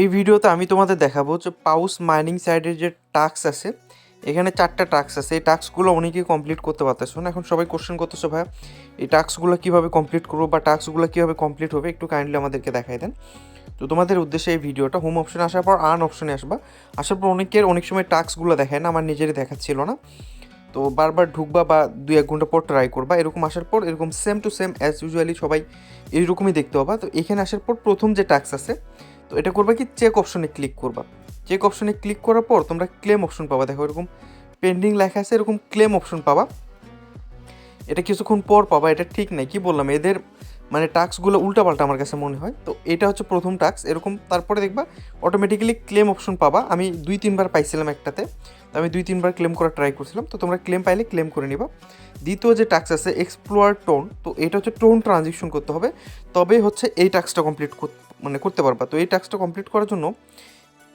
এই ভিডিওতে আমি তোমাদের দেখাবো যে পাউস মাইনিং সাইডের যে টাস্ক আছে, এখানে চারটা টাস্ক আছে। এই টাস্কগুলো অনেকেই কমপ্লিট করতে পারতেছো না। এখন সবাই কোশ্চেন করতেছো ভাই এই টাস্কগুলো কীভাবে কমপ্লিট করব বা টাস্কগুলো কীভাবে কমপ্লিট হবে? একটু কাইন্ডলি আমাদেরকে দেখাই দেন। তো তোমাদের উদ্দেশ্যে এই ভিডিওটা হোম অপশনে আসার পর আর্ন অপশনে আসবা। আসার পর অনেকের অনেক সময় টাস্কগুলো দেখায় না, আমার নিজেরই দেখাচ্ছিল না। তো বারবার ঢুকবা বা দুই এক ঘণ্টা পর ট্রাই করবা। এরকম আসার পর এরকম same to same as usually সবাই এইরকমই দেখতে পাবা। তো এখানে আসার পর প্রথম যে টাস্ক আছে তো এটা করবা কি চেক অপশনে ক্লিক করবা। চেক অপশনে ক্লিক করার পর তোমরা ক্লেম অপশন পাবা। দেখো এরকম পেন্ডিং লেখা আছে, এরকম ক্লেম অপশন পাবা। এটা কিছুক্ষণ পর পাবা, এটা ঠিক নাই। কি বললাম? এদের মানে টাস্কগুলো উল্টাপাল্টা আমার কাছে মনে হয়। তো এটা হচ্ছে প্রথম টাস্ক এরকম তারপরে দেখবা অটোমেটিক্যালি ক্লেম অপশন পাবা। আমি দুই, তিনবার পাইছিলাম একটাতে। তো আমি দুই, তিনবার ক্লেম করার ট্রাই করছিলাম। তো তোমরা ক্লেম পাইলে ক্লেম করে নিবা। দ্বিতীয় যে টাস্ক আছে এক্সপ্লোয়ার টোন তো এটা হচ্ছে টোন ট্রানজেকশন করতে হবে। তবে হচ্ছে এই টাস্কটা কমপ্লিট মানে করতে পারবা। তো এই টাস্কটা কমপ্লিট করার জন্য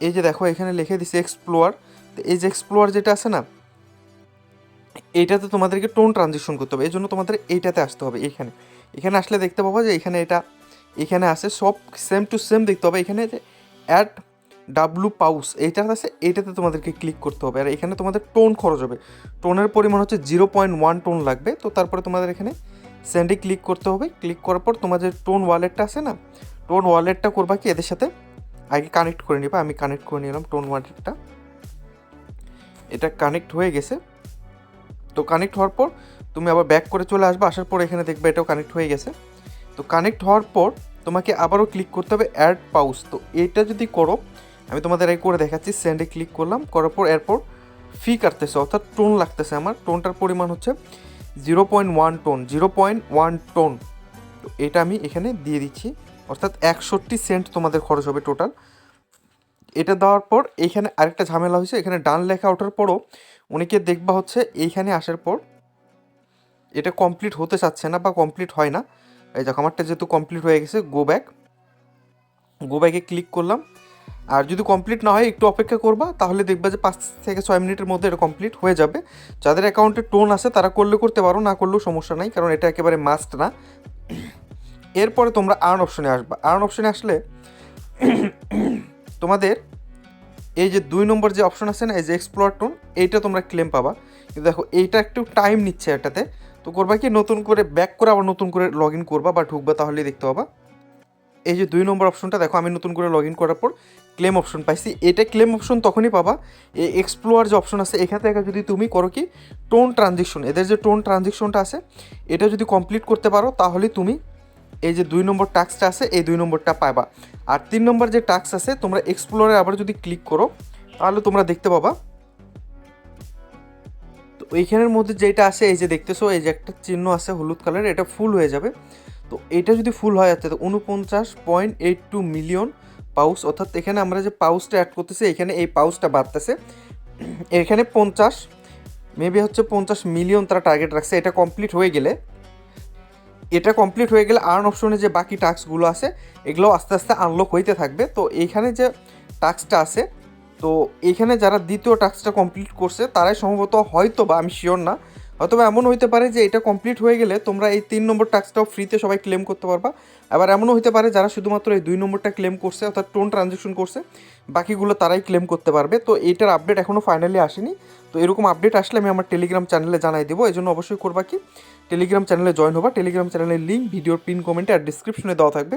এই যে দেখো, এখানে লিখে দিছে এক্সপ্লোয়ার তো এই যে এক্সপ্লোয়ার যেটা আছে না এইটাতে তোমাদেরকে টোন ট্রানজেকশন করতে হবে। এই জন্য তোমাদের এইটাতে আসতে হবে, এখানে। এখানে আসলে দেখতে পাবো যে এখানে এটা, এখানে আছে সব সেম টু সেম দেখতে হবে এখানে যে অ্যাড ডাব্লু পাউস এইটাতে আছে, এইটাতে তোমাদেরকে ক্লিক করতে হবে। আর এখানে তোমাদের টোন খরচ হবে। টোনের পরিমাণ হচ্ছে জিরো পয়েন্ট ওয়ান টোন লাগবে। তো তারপরে তোমাদের এখানে সেন্ডে ক্লিক করতে হবে। ক্লিক করার পর তোমাদের টোন ওয়ালেটটা আছে না টোন ওয়ালেটটা করবা কি এদের সাথে? আগে কানেক্ট করে নিবা, আমি কানেক্ট করে নিলাম টোন ওয়ালেটটা। এটা কানেক্ট হয়ে গেছে। তো কানেক্ট হওয়ার পর তুমি আবার ব্যাক করে চলে আসবে, আসার পর এখানে দেখবে এটাও কানেক্ট হয়ে গেছে। তো কানেক্ট হওয়ার পর তোমাকে আবারও ক্লিক করতে হবে অ্যাড পাউস তো এটা যদি করো, আমি তোমাদের এই করে দেখাচ্ছি সেন্ডে ক্লিক করলাম, করার পর এরপর ফি কাটতেছে, অর্থাৎ টোন লাগতেছে আমার। টোনটার পরিমাণ হচ্ছে zero point one ton zero point one ton. তো এটা আমি এখানে দিয়ে দিচ্ছি। অর্থাৎ একষট্টি সেন্ট তোমাদের খরচ হবে টোটাল। এটা দেওয়ার পর এইখানে আরেকটা ঝামেলা হয়েছে, এখানে ডান লেখা ওঠার পরও অনেকে দেখবা হচ্ছে এইখানে আসার পর এটা কমপ্লিট হতে চাচ্ছে না বা কমপ্লিট হয় না। এই দেখো, আমারটা যেহেতু কমপ্লিট হয়ে গেছে গো ব্যাক গো ব্যাকে ক্লিক করলাম। আর যদি কমপ্লিট না হয়, একটু অপেক্ষা করবা, তাহলে দেখবা যে পাঁচ থেকে ছয় মিনিটের মধ্যে এটা কমপ্লিট হয়ে যাবে। যাদের অ্যাকাউন্টে টোন আছে, তারা করলে করতে পারো, না করলেও সমস্যা নাই, কারণ এটা একেবারে মাস্ট না। এরপরে তোমরা আর্ন অপশনে আসবা। আর্ন অপশনে আসলে তোমাদের এই যে দুই নম্বর যে অপশন আছে না, এই যে এক্সপ্লোর টোন এইটা তোমরা ক্লেম পাবা। কিন্তু দেখো, এইটা একটু টাইম নিচ্ছে এটাতে। তো করবা কি, নতুন করে ব্যাক করে আবার নতুন করে লগ ইন করবা বা ঢুকবা তাহলেই দেখতে পাবা। এই যে দুই নম্বর অপশনটা, দেখো, আমি নতুন করে লগ ইন করার পর ক্লেম অপশন পাইছি। এটা ক্লেম অপশন তখনই পাবা। এই এক্সপ্লোয়ার যে অপশন আছে, এখান থেকে যদি তুমি করো কি টোন ট্রানজেকশন এদের যে টোন ট্রানজেকশনটা আছে, এটা যদি কমপ্লিট করতে পারো তাহলে তুমি এই যে দুই নম্বর টাস্কটা আছে, এই দুই নম্বরটা পাবা আর তিন নম্বর যে টাস্ক আছে, তোমরা এক্সপ্লোরে আবার যদি ক্লিক করো, তাহলে তোমরা দেখতে পাবা। তো এইখানের মধ্যে যেটা আছে, এই যে দেখতেছো, এই যে একটা চিহ্ন আছে হলুদ কালারের এটা ফুল হয়ে যাবে। তো এটা যদি ফুল হয় তো উনপঞ্চাশ point eight two million pounds অর্থাৎ এখানে আমরা যে পাউসটা অ্যাড করতেছি, এখানে এই পাউসটা বাড়তেছে। এখানে পঞ্চাশ মেবি হচ্ছে পঞ্চাশ মিলিয়ন তারা টার্গেট রাখছে, এটা কমপ্লিট হয়ে গেলে। এটা কমপ্লিট হয়ে গেলে আর্ন অপশনে যে বাকি টাস্কগুলো আছে এগুলো আস্তে আস্তে আনলক হইতে থাকবে। তো এইখানে যে টাস্কটা আছে, তো এইখানে যারা দ্বিতীয় টাস্কটা কমপ্লিট করছে, তারাই সম্ভবত হয়তো বা আমি শিওর না হয়তো বা এমনও হইতে পারে যে এটা কমপ্লিট হয়ে গেলে তোমরা এই তিন নম্বর টাস্কটাও ফ্রিতে সবাই ক্লেম করতে পারবা। আবার এমনও হইতে পারে যারা শুধুমাত্র এই দুই নম্বরটা ক্লেম করছে, অর্থাৎ টোন ট্রানজেকশন করছে বাকিগুলো তারাই ক্লেম করতে পারবে। তো এইটার আপডেট এখনও ফাইনালি আসেনি। তো এরকম আপডেট আসলে আমি আমার টেলিগ্রাম চ্যানেলে জানাই দেবো। এই জন্য অবশ্যই করবা কি? টেলিগ্রাম চ্যানেলে জয়েন হবা। টেলিগ্রাম চ্যানেলের লিঙ্ক ভিডিওর পিন কমেন্টে আর ডিসক্রিপশনে দেওয়া থাকবে।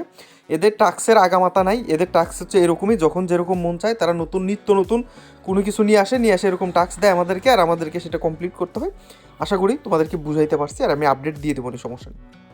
এদের টাক্সের আগামাতা নাই। এদের টাক্স হচ্ছে এরকমই। যখন যেরকম মন চায়, তারা নতুন, নিত্য নতুন কোনো কিছু নিয়ে আসে নিয়ে আসে এরকম টাক্স দেয় আমাদেরকে। আর আমাদেরকে সেটা কমপ্লিট করতে হয়। আশা করি তোমাদেরকে বুঝাইতে পারছি। আর আমি আপডেট দিয়ে দেবো সমস্যা নেই।